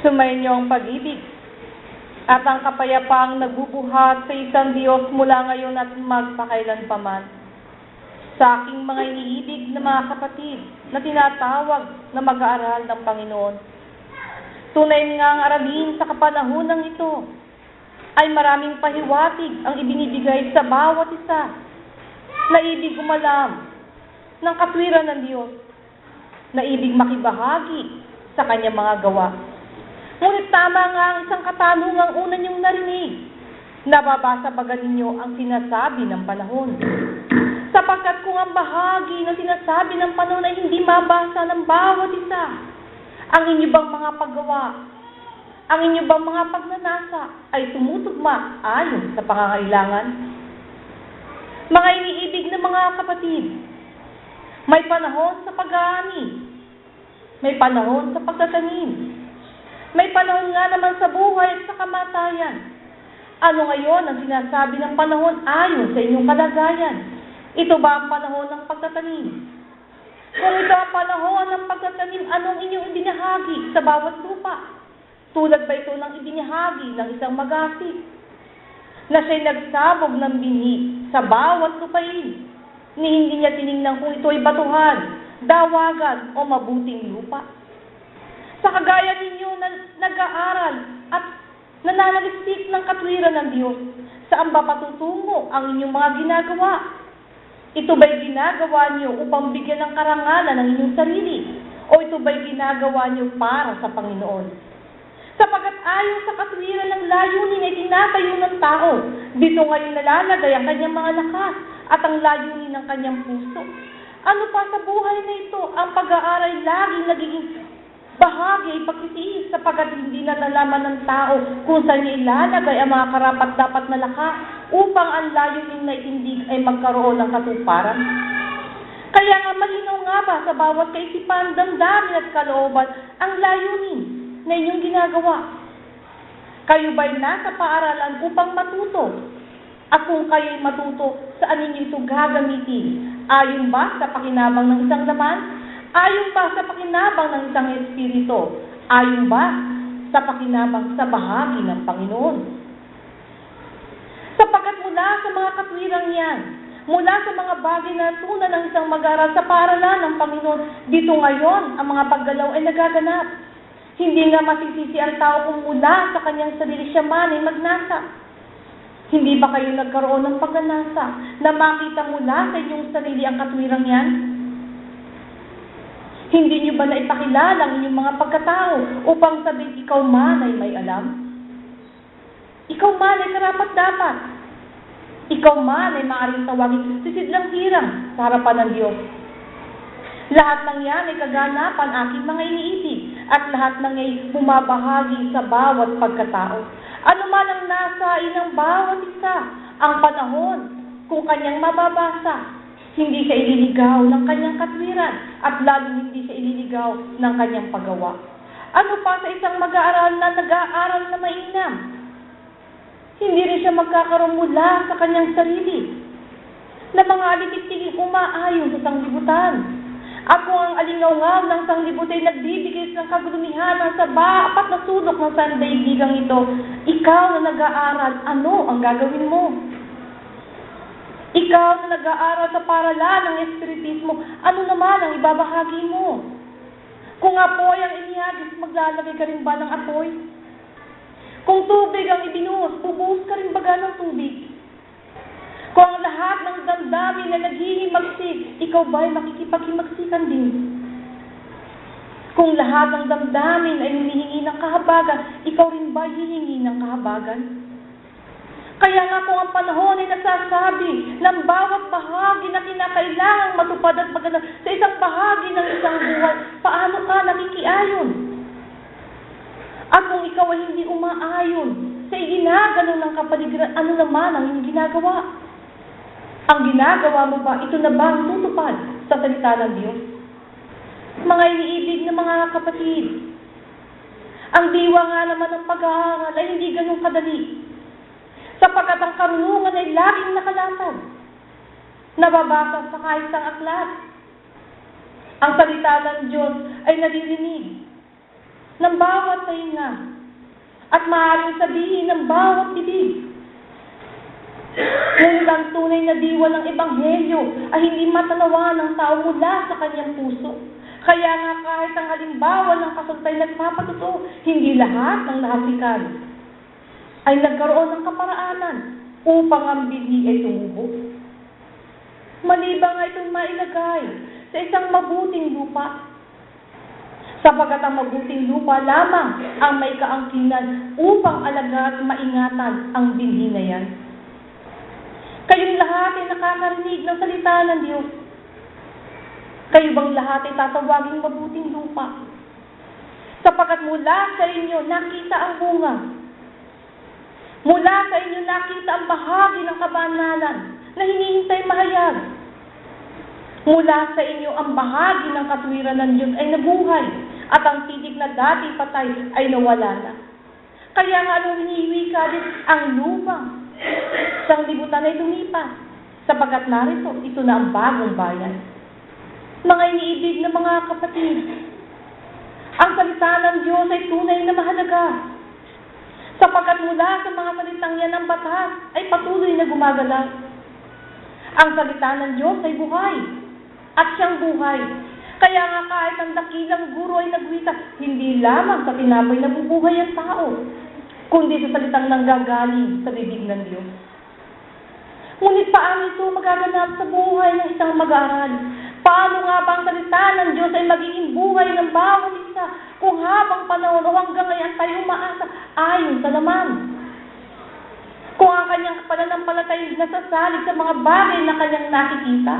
Sumainyo ang pag-ibig at ang kapayapaang nagbubuhat sa isang Diyos mula ngayon at magpakailanpaman. Sa aking mga iniibig na mga kapatid na tinatawag na mag-aaral ng Panginoon. Tunay nga ang aralin sa kapanahonang ito ay maraming pahiwatig ang ibinibigay sa bawat isa na ibig umalam ng katwiran ng Diyos, na ibig makibahagi sa kanyang mga gawa. Ngunit tama nga ang isang katanungang una niyong narinig. Nababasa ba ninyo ang sinasabi ng panahon? Sapagkat kung ang bahagi ng sinasabi ng panahon ay hindi mabasa ng bawat isa, ang inyo bang mga paggawa, ang inyo bang mga pagnanasa ay tumutugma ayon sa pangangailangan? Mga iniibig na mga kapatid, may panahon sa pag-aani, may panahon sa pagtatanim, may panahon nga naman sa buhay at sa kamatayan. Ano ngayon ang sinasabi ng panahon ayon sa inyong kalagayan? Ito ba ang panahon ng pagtatanim? Kung ito ang panahon ng pagtatanim, anong inyong ibinahagi sa bawat lupa? Tulad ba ito ng ibinahagi ng isang magasik? Na siya'y nagsabog ng binhi sa bawat lupain, ni hindi niya tiningnan kung ito ay batuhan, dawagan o mabuting lupa. Sa kagaya ninyo na nag-aaral at nananalistik ng katwiran ng Diyos, saan ba patutungo ang inyong mga ginagawa? Ito ba'y ginagawa niyo upang bigyan ng karangalan ng inyong sarili? O ito ba'y ginagawa niyo para sa Panginoon? Sapagat ayon sa katwiran ng layunin ay tinatayo ng tao, dito ngayon nalalagay ang kanyang mga lakas at ang layunin ng kanyang puso. Ano pa sa buhay na ito, ang pag-aaral laging nagiging bahagi ay pagtitiis sapagat hindi na nalaman ng tao kung saan niya ilalagay ang mga karapat dapat na lakas upang ang layunin na itindig ay magkaroon ng katuparan. Kaya nga malinaw nga ba sa bawat kaisipan, damdamin at kalooban ang layunin na inyong ginagawa. Kayo ba'y nasa paaralan upang matuto? At kung kayo'y matuto, saan ninyo ito gagamitin? Ayon ba sa pakinabang ng isang laman? Ayon ba sa pakinabang ng isang espiritu? Ayon ba sa pakinabang sa bahagi ng Panginoon? Sapagkat mula sa mga katwirang yan, mula sa mga bagay na tunan ng isang mag-aral sa paaralan ng Panginoon, dito ngayon ang mga paggalaw ay nagaganap. Hindi nga masisisi ang tao kung mula sa kanyang sarili siya man ay magnasa. Hindi ba kayo nagkaroon ng pagnanasa na makita mula sa inyong sarili ang katwirang yan? Hindi niyo ba naipakilala ang inyong mga pagkatao upang sabihin ikaw man ay may alam? Ikaw man ay karapat dapat. Ikaw man ay maaaring tawagin sisidlang hirang sa harapan ng Diyos. Lahat ng yan ay kaganapan aking mga iniisip at lahat ng ay bumabahagi sa bawat pagkatao. Ano man ang nasa inang bawat isa, ang panahon kung kanyang mababasa, hindi siya ililigaw ng kanyang katwiran at lalo hindi siya ililigaw ng kanyang paggawa. Ano pa sa isang mag-aaral na nag-aaral na mainam? Hindi rin siya magkakaroon mula sa kanyang sarili na mga alitiktiging umaayon sa sanglibutan. Kung ang alingaw ng sanglibot ay nagbibigay ng kagulumihan sa baapat na sulok ng sandaigdigang ito, ikaw na nag-aaral, ano ang gagawin mo? Ikaw na nag-aaral sa paralan ng Espiritismo, ano naman ang ibabahagi mo? Kung apoy ang inihagis, maglalagay ka rin ba ng apoy? Kung tubig ang ibinuhos, bubuhos ka rin baga ng tubig? Kung ang lahat ng damdamin na naghihimagsik, ikaw ba'y makikipaghimaksikan din? Kung lahat ng damdamin ay humihingi ng kahabagan, ikaw rin ba hihingi ng kahabagan? Kaya nga kung ang panahon ay nagsasabi ng bawat bahagi na kinakailangang matupad at maganda sa isang bahagi ng isang buhay, paano ka nakikiayon? At kung ikaw ay hindi umaayon sa iginagano ng kapaligiran, ano naman ang iyong ginagawa? Ang ginagawa mo ba, ito na ba ang tutupad sa salita ng Diyos? Mga iniibig na mga kapatid, ang diwa nga naman ng pag-aaral ay hindi ganun kadali. Sapagkat ang karunungan ay laging nakalatag. Nababasa sa kahit isang aklat. Ang salita ng Diyos ay naririnig ng bawat tainga at maaaring sabihin ng bawat bibig. Ngunit ang tunay na diwa ng Ebanghelyo ay hindi matanawa ng tao mula sa kanyang puso. Kaya nga kahit ang halimbawa ng kasuntay nagpapatuto, hindi lahat ng nahasikan ay nagkaroon ng kaparaanan upang ang bili ay tumubo. Mali nga itong mailagay sa isang mabuting lupa? Sapagat ang mabuting lupa lamang ang may kaangkinan upang alaga at maingatan ang binhi na yan. Kayong lahat ay nakakarinig ng salita ng Diyos. Kayo bang lahat ay tatawaging mabuting lupa? Sapagat mula sa inyo nakita ang bunga. Mula sa inyo nakita ang bahagi ng kabanalan na hinihintay mahayag. Mula sa inyo ang bahagi ng katwiran ng Diyos ay nabuhay at ang titig na dati patay ay nawala na. Kaya nga anong hinihiwi ka din ang lupang Sang libutan ay lumipas, sapagat narito, ito na ang bagong bayan. Mga iniibig na mga kapatid, ang salita ng Diyos ay tunay na mahalaga. Mula sa mga salitang yan ng batas ay patuloy na gumagalaw. Ang salita ng Diyos ay buhay at siyang buhay. Kaya nga kahit ang dakilang guro ay nagwita, hindi lamang sa tinapay nabubuhay ang tao, kundi sa salitang nanggagaling sa bibig ng Diyos. Ngunit paano ito magaganap sa buhay ng isang mag-aaral? Paano nga ba ang salita ng Diyos ay magiging buhay ng bawat isa kung habang panahon o hanggang ngayon tayo umaasa ayon sa laman? Kung ang kanyang pananampalatay nasasalig sa mga bagay na kanyang nakikita?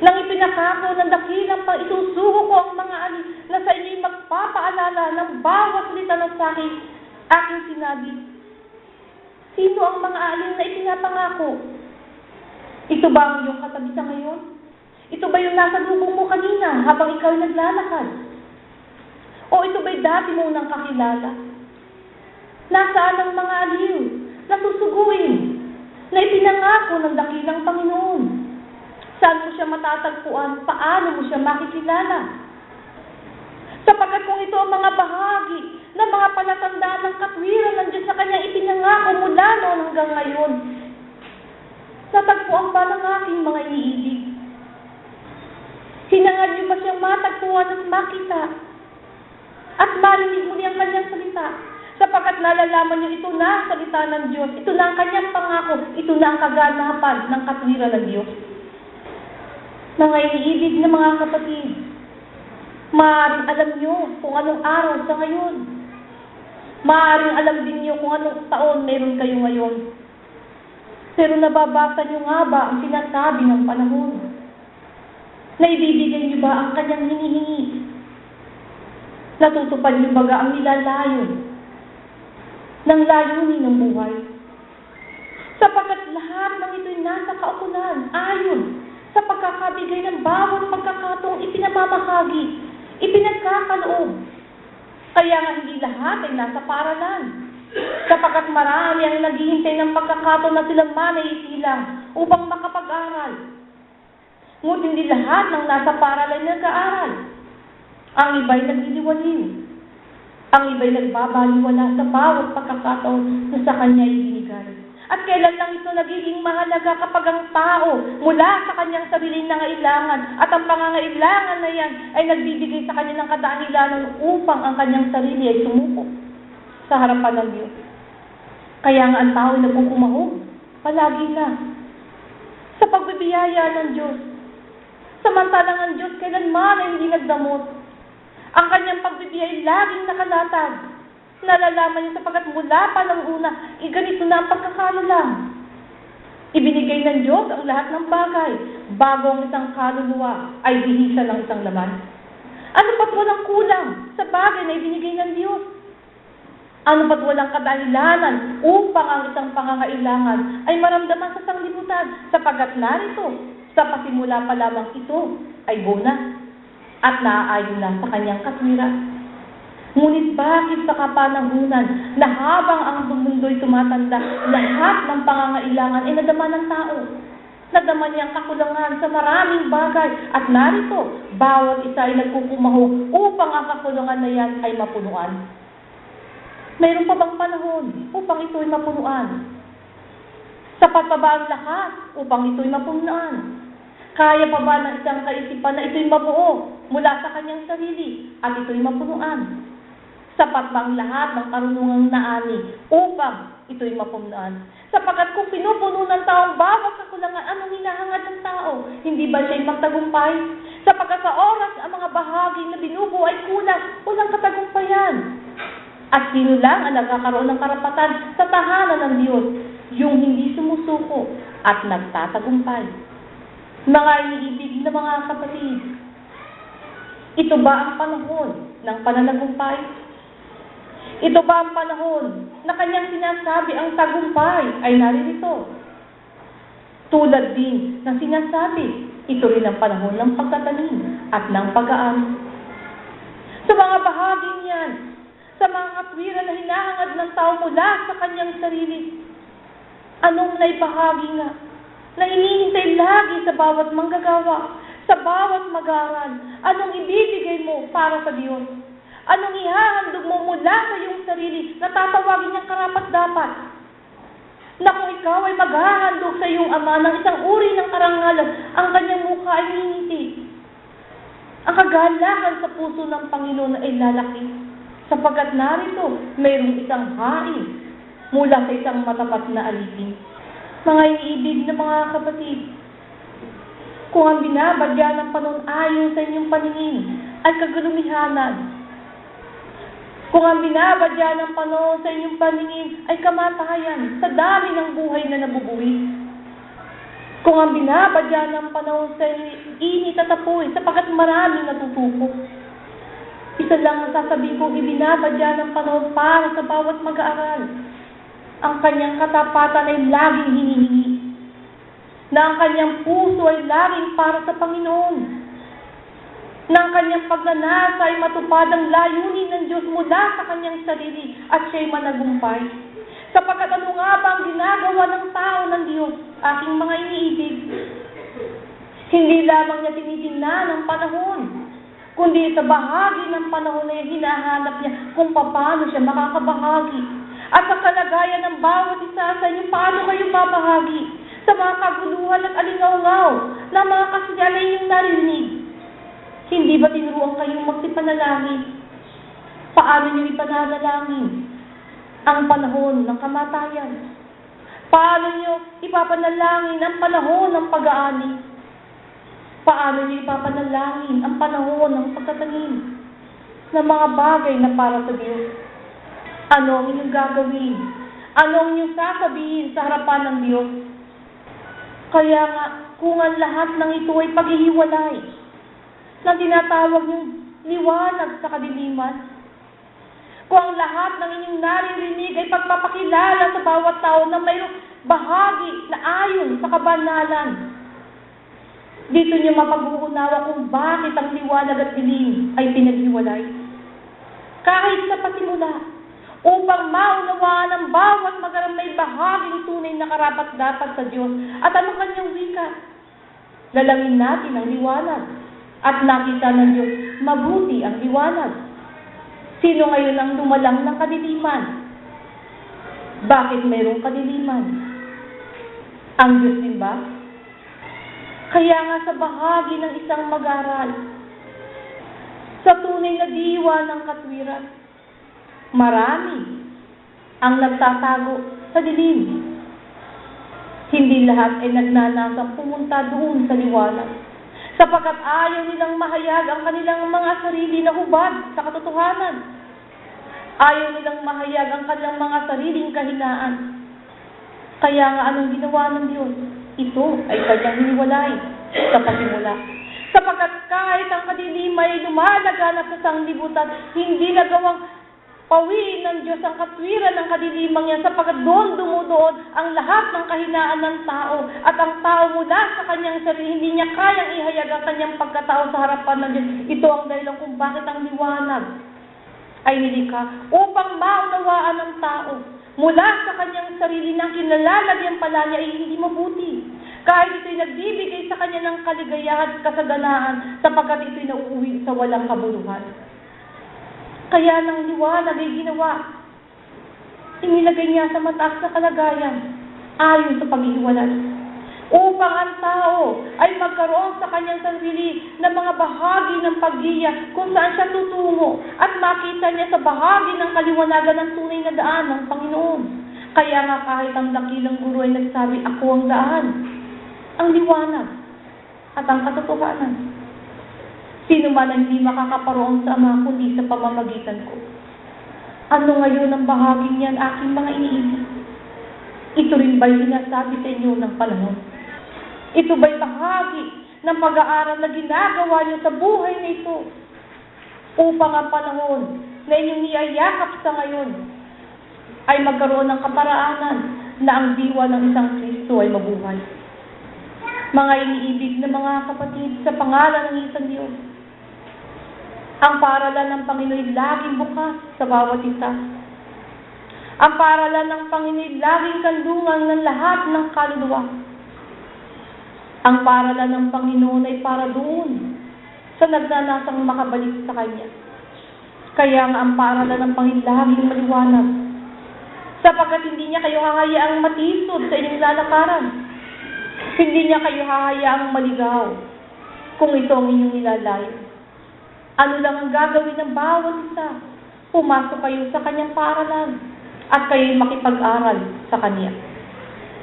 Nang ipinakako ng dakilang pang isusuko ko ang mga ali na sa inyo'y magpapaalala ng bawat salita ng sa akin, aking sinabi. Sino ang mga alin na ipinapangako? Ito ba ang iyong katabi sa ngayon? Ito ba yung nasa lubong mo kanina habang ikaw naglalakad? O ito ba'y dati mo nang kakilala? Nasaan ang mga aliw na susuguin na ipinangako ng dakilang Panginoon? Saan mo siya matatagpuan? Paano mo siya makikilala? Sapagkat kung ito ang mga bahagi ng mga palatandaan ng katwiran ng Diyos sa kanyang ipinangako mula noon hanggang ngayon, natagpuan ba ng aking mga iniibig? Hinangad niyo ba siyang matagpuan at makita? At marinig muli ang kanyang salita? Sapagkat nalalaman niyo ito na ang salita ng Diyos, ito na ang kanyang pangako, ito na ang kaganapan ng katwiran ng Diyos. Mga iniibig na mga kapatid, maaaring alam niyo kung anong araw sa ngayon. Maaaring alam din niyo kung anong taon meron kayo ngayon. Pero nababasa niyo nga ba ang sinasabi ng panahon? Naibibigay niyo ba ang kanyang hinihingi? Natutupad niyo ba ang nilalayon ng layunin ng buhay? Sapagkat lahat ng ito'y nasa kaukulan, ayon sa pagkakabigay ng bawat pagkakataong ipinamamahagi, ipinagkakaloob. Kaya nga hindi lahat ay nasa paralan. Sapagkat marami ang naghihintay ng pagkakataon na silang manay isilang upang makapag-aral. Ngunit hindi lahat ng nasa paral ay nag-aaral. Ang iba'y nagliliwaliw. Ang iba'y nagbabaliwala sa bawat pagkakataon na sa kanya ibinigay. At kailan lang ito nagiging mahalaga kapag ang tao mula sa kanyang sariling nangailangan at ang pangangailangan na yan ay nagbibigay sa kanya ng kadahilanan upang ang kanyang sarili ay sumuko sa harapan ng Diyos. Kaya nga ang tao ay nagkukumahog palagi na sa pagbibiyaya ng Diyos. Samantalang ang Diyos kailanman ay hindi nagdamot. Ang kanyang pagbibiyay laging nakalatag nalalaman niya sapagkat mula pa ng una, eh, ganito na ang pagkakalalang. Ibinigay ng Diyos ang lahat ng bagay bago ang isang kaluluwa ay bihisa ng isang laman. Ano ba't walang kulang sa bagay na ibinigay ng Diyos? Ano ba't walang kadahilanan upang ang isang pangangailangan ay maramdaman sa sanglibutan sapagkat narito sa pasimula pa lamang ito ay bona at naaayon na sa kanyang katwiran. Ngunit bakit sa kapanahunan na habang ang mundo'y tumatanda, lahat ng pangangailangan ay nadama ng tao? Nadama niya ang kakulangan sa maraming bagay. At narito, bawat isa ay nagkukumahog upang ang kakulangan na yan ay mapunuan. Mayroon pa bang panahon upang ito ay mapunuan? Sapat pa ba ang lahat upang ito'y mapunuan? Kaya pa ba ng isang kaisipan na ito'y mabuo mula sa kanyang sarili at ito'y mapunuan? Sapat ba ang lahat ng karunungang naani upang ito'y mapunuan? Sapagkat kung pinupuno ng taong bawat kakulangan, anong hinahangad ng tao? Hindi ba siya'y magtagumpay? Sapagkat sa oras ang mga bahagi na binubuo ay kulang, walang katagumpayan. At sino lang ang nagkakaroon ng karapatan sa tahanan ng Diyos? Yung hindi sumusuko at nagtatagumpay. Mga iniibig na mga kapatid, ito ba ang panahon ng pananagumpay? Ito ba ang panahon na kanyang sinasabi ang tagumpay ay naririto? Tulad din ng sinasabi, ito rin ang panahon ng pagtatanim at ng pag-aani. Sa mga bahagi niyan, sa mga katwiran na hinahangad ng tao mula sa kanyang sarili, anong naibahagi nga na inihintay lagi sa bawat manggagawa, sa bawat mag-aaral, anong ibibigay mo para sa Diyos? Anong ihahandog mo mula sa iyong sarili na tatawagin niyang karapat-dapat? Na kung ikaw ay maghahandog sa iyong ama ng isang uri ng karangalan, ang kanyang mukha ay ngingiti. Ang kagalakan sa puso ng Panginoon ay lalaki, sapagkat narito mayroong isang hain mula sa isang matapat na alipin. Mga iniibig na mga kapatid, kung ang binabadya ng panahon ayon sa inyong paningin ay kagalumihanan, kung ang binabadya ng panahon sa inyong paningin ay kamatayan sa dami ng buhay na nabubuwis, kung ang binabadya ng panahon sa init at apoy sapagkat maraming natutupo, isa lang ang sasabihin kong ibinabadya ng panahon para sa bawat mag-aaral. Ang kanyang katapatan ay laging hinihingi. Na ang kanyang puso ay laging para sa Panginoon. Na ang kanyang pagnanasa ay matupad ang layunin ng Diyos mula sa kanyang sarili at siya'y managumpay. Sapagkat ano nga ba ang ginagawa ng tao ng Diyos, aking mga iniibig? Hindi lamang niya tinitingnan ang panahon, kundi sa bahagi ng panahon na yan, hinahanap niya kung paano siya makakabahagi. At sa kalagayan ng bawat isa sa inyo, paano kayo babahagi sa mga kaguluhan at alingaw-ngaw na mga kasigala inyong narinig. Hindi ba tinuruan kayong magsipanalangin? Paano niyo ipanalangin ang panahon ng kamatayan? Paano niyo ipapanalangin ang panahon ng pag-aani? Paano niyo ipapanalangin ang panahon ng pagtatanim ng mga bagay na para sa Diyos? Ano ang inyong gagawin? Ano ang inyong sasabihin sa harapan ng Diyos? Kaya nga, kung ang lahat ng ito ay paghihiwalay, na tinatawag niyong liwanag sa kadiliman, kung ang lahat ng inyong naririnig ay pagpapakilala sa bawat tao na mayroong bahagi na ayon sa kabanalan, dito niyo mapag-uunawa kung bakit ang liwanag at dilim ay pinaghiwalay. Kahit sa pasimula, upang maunawaan ng bawat magaram may bahaging tunay na karapat dapat sa Diyos at anong kanyang wika. Lalangin natin ang liwanag at nakita ng Diyos mabuti ang liwanag. Sino ngayon ang lumalang ng kadiliman? Bakit mayroong kadiliman? Ang Diyos din ba? Kaya nga sa bahagi ng isang mag-aral, sa tunay na diwa ng katwiran, marami ang nagtatago sa dilim. Hindi lahat ay nagnanasang pumunta doon sa liwanag. Sapagkat ayaw nilang mahayag ang kanilang mga sarili na hubad sa katotohanan. Ayaw nilang mahayag ang kanilang mga sariling kahinaan. Kaya nga anong ginawa ng Diyos? Ito ay kanyang hiniwalay sa pasimula. Sapagkat kahit ang kadilima ay lumalaganap sa sanglibutan, hindi nagawang pawiin ng Diyos ang katwiran ng kadilimang yan sapagkat doon dumudoon ang lahat ng kahinaan ng tao at ang tao mula sa kanyang sarili hindi niya kayang ihayag ang kanyang pagkatao sa harapan ng Diyos. Ito ang dahilan kung bakit ang liwanag ay nilikha upang maunawaan ng tao mula sa kanyang sarili na kinalalagyan pala niya ay hindi mabuti. Kahit ito'y nagbibigay sa kanya ng kaligayahan at kasaganaan sapagkat ito'y nauuwi sa walang kabuluhan. Kaya nang liwanag ay ginawa, inilagay niya sa mataas na kalagayan ayon sa paghihiwalas upang ang tao ay magkaroon sa kanyang sarili ng mga bahagi ng pag-iya kung saan siya tutungo at makita niya sa bahagi ng kaliwanagan ng tunay na daan ng Panginoon. Kaya nga kahit ang dakilang guro ay nagsabi, ako ang daan, ang liwanag, at ang katotohanan. Sino man ang hindi makakaparoon sa Ama kundi sa pamamagitan ko. Ano ngayon ang bahaging yan aking mga iniisip? Ito rin ba'y sinasabi sa inyo ng panahon? Ito ba'y bahagi ng pag-aaral na ginagawa niyo sa buhay na ito? Upang ang panahon na inyong niyayakap sa ngayon ay magkaroon ng kaparaanan na ang diwa ng isang Kristo ay mabuhay. Mga iniibig na mga kapatid sa pangalan ng isang Diyos, ang paralan ng Panginoon laging bukas sa bawat isa. Ang paralan ng Panginoon laging kandungan ng lahat ng kaluluwa. Ang paralan ng Panginoon ay para doon sa nagnanasang makabalik sa Kanya. Kaya nga ang paralan ng Panginoon laging maliwanag. Sapagkat hindi niya kayo hahayaang matisod sa inyong lalakaran. Hindi niya kayo hahayaang maligaw kung ito ang inyong nilalayo. Ano lang ang gagawin ng bawat isa? Pumasok kayo sa kanyang paralan at kayo'y makipag-aral sa kanya.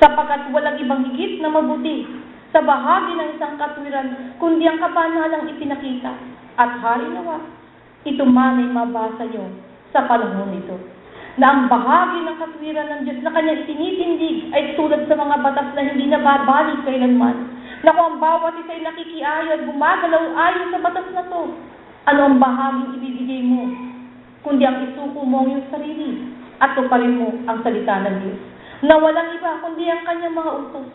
Sapagkat walang ibang higit na mabuti sa bahagi ng isang katwiran kundi ang kapanalang ipinakita. At hari nawa, ito man ay mabasa nyo sa panahon nito. Na ang bahagi ng katwiran ng Diyos na kanyang tinitindig ay tulad sa mga batas na hindi nababalik kailanman. Na kung ang bawat isa ay nakikiayo gumagalaw ayon sa batas na to, ano ang bahaging ibibigay mo? Kundi ang isuko mo ang iyong sarili at tuparin mo ang salita ng Diyos. Na walang iba kundi ang kanyang mga utos.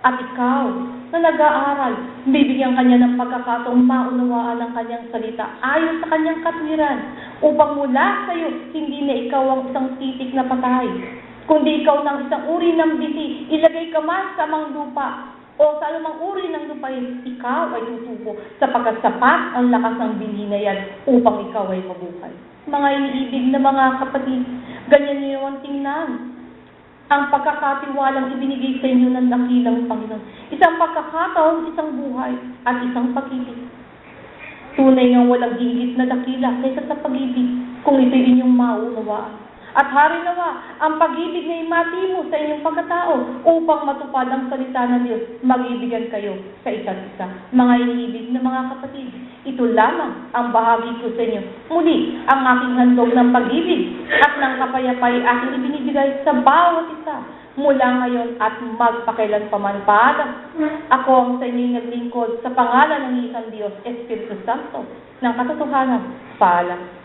At ikaw, na nag-aaral, bibigyan kanya ng pagkakataong maunawaan ang kanyang salita ayon sa kanyang katwiran upang mula sa iyo, hindi na ikaw ang isang titik na patay, kundi ikaw ng isang uri ng biti, ilagay ka man sa mang lupa o sa anumang uri ng lupain, ikaw ay tutubo sapagkat sapat ang lakas ng bili upang ikaw ay mabuhay. Mga iniibig na mga kapatid, ganyan niyo ang tingnan ang pagkakatiwalang ibinigay sa inyo ng dakilang Panginoon. Isang pagkakataon, isang buhay, at isang pag-ibig. Tunay nga walang higit na dakila kaysa sa pag-ibig kung ito inyong maunawaan. At hari nawa, ang pag-ibig na imati mo sa inyong pagkatao upang matupad ang salita ng Diyos, mag-ibigan kayo sa isa't isa. Mga iniibig na mga kapatid, ito lamang ang bahagi ko sa inyo. Muli, ang aking handog ng pag-ibig at ng kapayapay aking ibinibigay sa bawat isa mula ngayon at magpakailanpaman paalam. Ako ang sa inyong naglingkod sa pangalan ng isang Diyos, Espiritu Santo, ng katotohanan. Paalam.